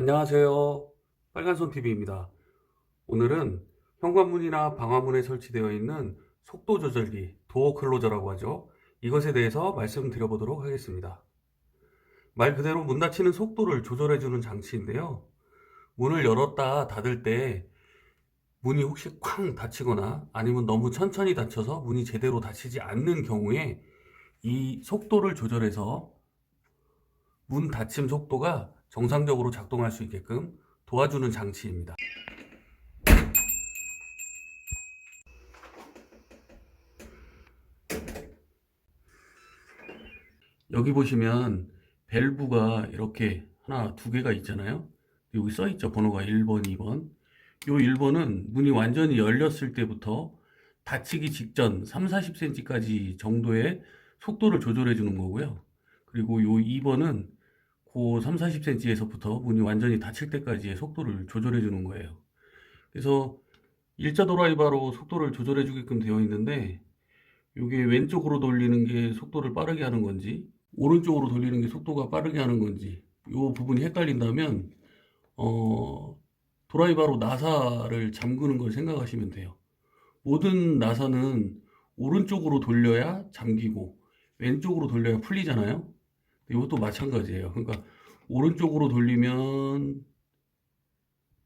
안녕하세요. 빨간손TV입니다. 오늘은 현관문이나 방화문에 설치되어 있는 속도 조절기, 도어 클로저라고 하죠. 이것에 대해서 말씀드려보도록 하겠습니다. 말 그대로 문 닫히는 속도를 조절해주는 장치인데요. 문을 열었다 닫을 때 문이 혹시 쾅 닫히거나 아니면 너무 천천히 닫혀서 문이 제대로 닫히지 않는 경우에 이 속도를 조절해서 문 닫힘 속도가 정상적으로 작동할 수 있게끔 도와주는 장치입니다. 여기 보시면 밸브가 이렇게 하나, 두 개가 있잖아요. 여기 써 있죠. 번호가 1번, 2번. 요 1번은 문이 완전히 열렸을 때부터 닫히기 직전 3, 40cm까지 정도의 속도를 조절해 주는 거고요. 그리고 요 2번은 그 3, 40cm에서부터 문이 완전히 닫힐 때까지의 속도를 조절해 주는 거예요. 그래서 일자 드라이버로 속도를 조절해 주게끔 되어 있는데 이게 왼쪽으로 돌리는 게 속도를 빠르게 하는 건지 오른쪽으로 돌리는 게 속도가 빠르게 하는 건지 이 부분이 헷갈린다면 어, 드라이버로 나사를 잠그는 걸 생각하시면 돼요. 모든 나사는 오른쪽으로 돌려야 잠기고 왼쪽으로 돌려야 풀리잖아요. 이것도 마찬가지예요. 그러니까 오른쪽으로 돌리면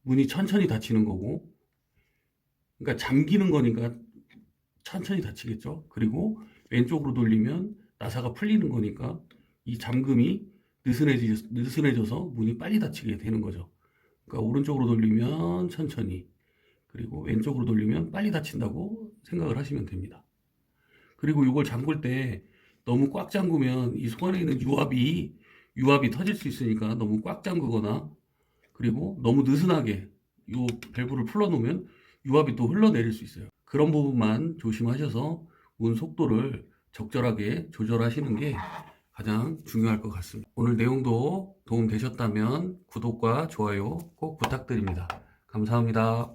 문이 천천히 닫히는 거고, 그러니까 잠기는 거니까 천천히 닫히겠죠. 그리고 왼쪽으로 돌리면 나사가 풀리는 거니까 이 잠금이 느슨해지, 느슨해져서 문이 빨리 닫히게 되는 거죠. 그러니까 오른쪽으로 돌리면 천천히, 그리고 왼쪽으로 돌리면 빨리 닫힌다고 생각을 하시면 됩니다. 그리고 이걸 잠글 때 너무 꽉 잠그면 이 속 안에 있는 유압이 유압이 터질 수 있으니까 너무 꽉 잠그거나 그리고 너무 느슨하게 이 밸브를 풀어놓으면 유압이 또 흘러내릴 수 있어요. 그런 부분만 조심하셔서 문 속도를 적절하게 조절하시는 게 가장 중요할 것 같습니다. 오늘 내용도 도움 되셨다면 구독과 좋아요 꼭 부탁드립니다. 감사합니다.